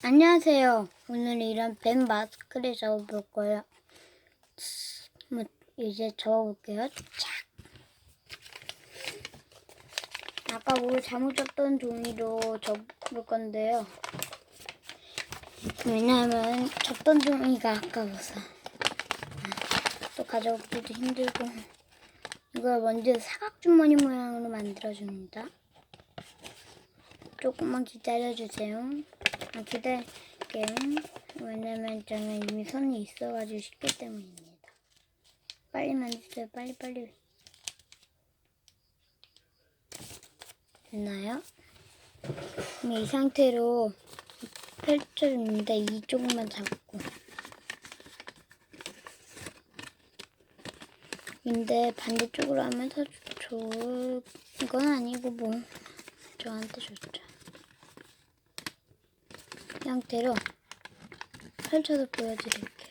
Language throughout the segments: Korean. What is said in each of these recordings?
안녕하세요. 오늘 이런 뱀 마스크를 접어볼 거예요. 뭐, 이제 접어볼게요. 착. 아까 뭐 잘못 접던 종이로 접을 건데요. 왜냐하면 접던 종이가 아까워서 또 가져오기도 힘들고 이걸 먼저 사각주머니 모양으로 만들어줍니다. 조금만 기다려주세요. 아, 기다릴게요. 왜냐면 저는 이미 손이 있어가지고 쉽기 때문입니다. 빨리 만드세요. 빨리 빨리. 됐나요? 이 상태로 펼쳐줍니다. 이쪽만 잡고. 근데 반대쪽으로 하면 더 좋을 건 아니고 뭐 저한테 좋죠. 이 상태로 펼쳐서 보여드릴게요.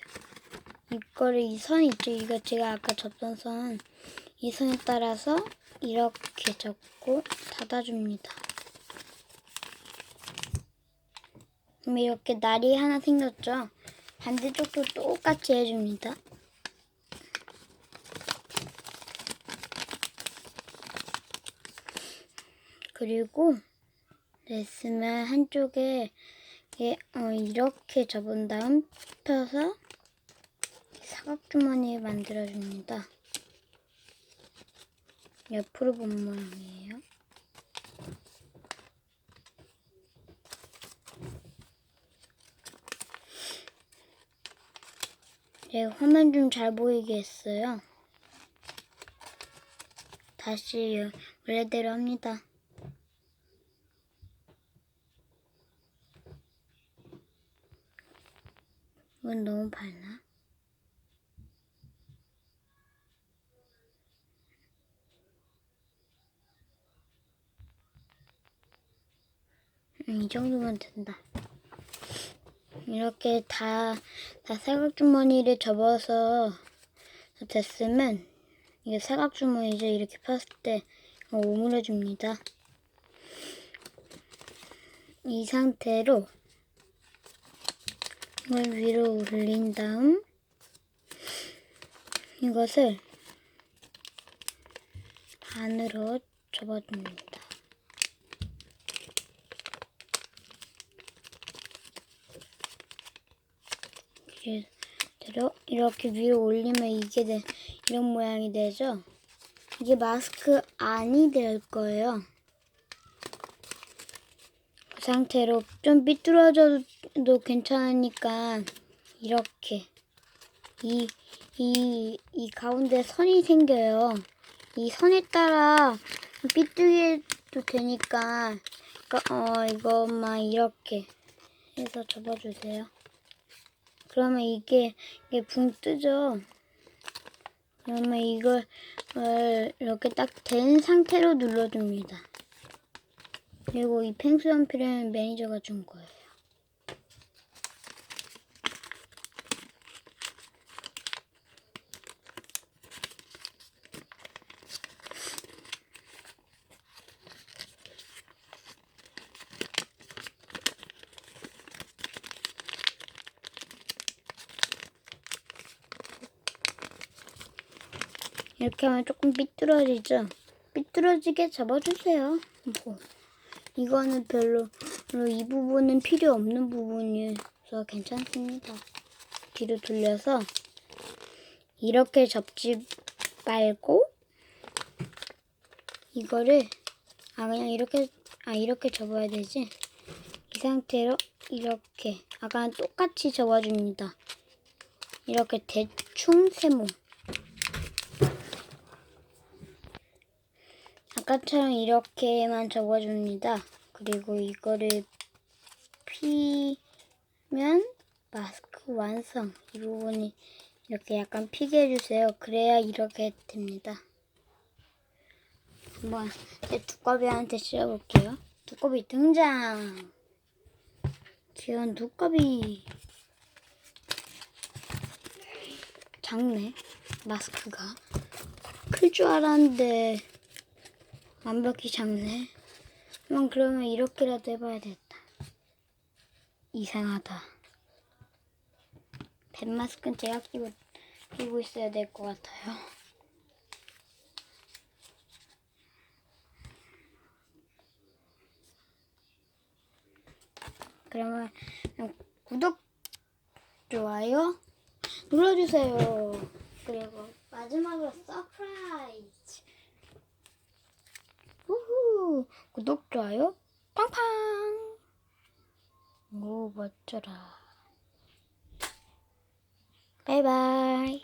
이거를 이 선 있죠? 이거 제가 아까 접던 선, 이 선에 따라서 이렇게 접고 닫아줍니다. 그럼 이렇게 날이 하나 생겼죠? 반대쪽도 똑같이 해줍니다. 그리고 냈으면 한쪽에 예, 어, 이렇게 접은 다음 펴서 사각주머니 만들어줍니다. 옆으로 본 모양이에요. 네, 화면 좀 잘 보이게 했어요. 다시 원래대로 합니다. 이건 너무 밝나? 음, 이 정도면 된다. 이렇게 다, 다 사각주머니를 접어서 됐으면, 이게 사각주머니죠. 이렇게 폈을 때 오므려줍니다. 이 상태로 이걸 위로 올린 다음 이것을 반으로 접어줍니다. 그대로 이렇게 위로 올리면 이게 돼, 이런 모양이 되죠? 이게 마스크 안이 될 거예요. 그 상태로 좀 삐뚤어져도 괜찮으니까 이렇게 이, 이, 이 가운데 선이 생겨요. 이 선에 따라 삐뚤게도 되니까 어, 이것만 이렇게 해서 접어주세요. 그러면 이게, 이게 붕 뜨죠? 그러면 이걸 어, 이렇게 딱 된 상태로 눌러줍니다. 그리고 이 펭수 연필은 매니저가 준 거예요. 이렇게 하면 조금 삐뚤어지죠? 삐뚤어지게 접어주세요. 뭐. 이거는 별로 이 부분은 필요 없는 부분이어서 괜찮습니다. 뒤로 돌려서 이렇게 접지 말고 이거를 아 그냥 이렇게 아 이렇게 접어야 되지 이 상태로 이렇게 아까랑 똑같이 접어줍니다. 이렇게 대충 세모 아까처럼 이렇게만 접어줍니다. 그리고 이거를 피면 마스크 완성. 이 부분이 이렇게 약간 피게 해주세요. 그래야 이렇게 됩니다. 한번 제 두꺼비한테 씌워볼게요. 두꺼비 등장! 귀여운 두꺼비. 작네, 마스크가. 클 줄 알았는데 완벽히 작네. 그럼 그러면 이렇게라도 해봐야 겠다 이상하다. 뱃 마스크는 제가 끼고, 끼고 있어야 될 것 같아요. 그러면 구독, 좋아요 눌러주세요. 그리고 마지막으로 서프라이즈. 구독, 좋아요 팡팡. 오 멋져라. 바이바이.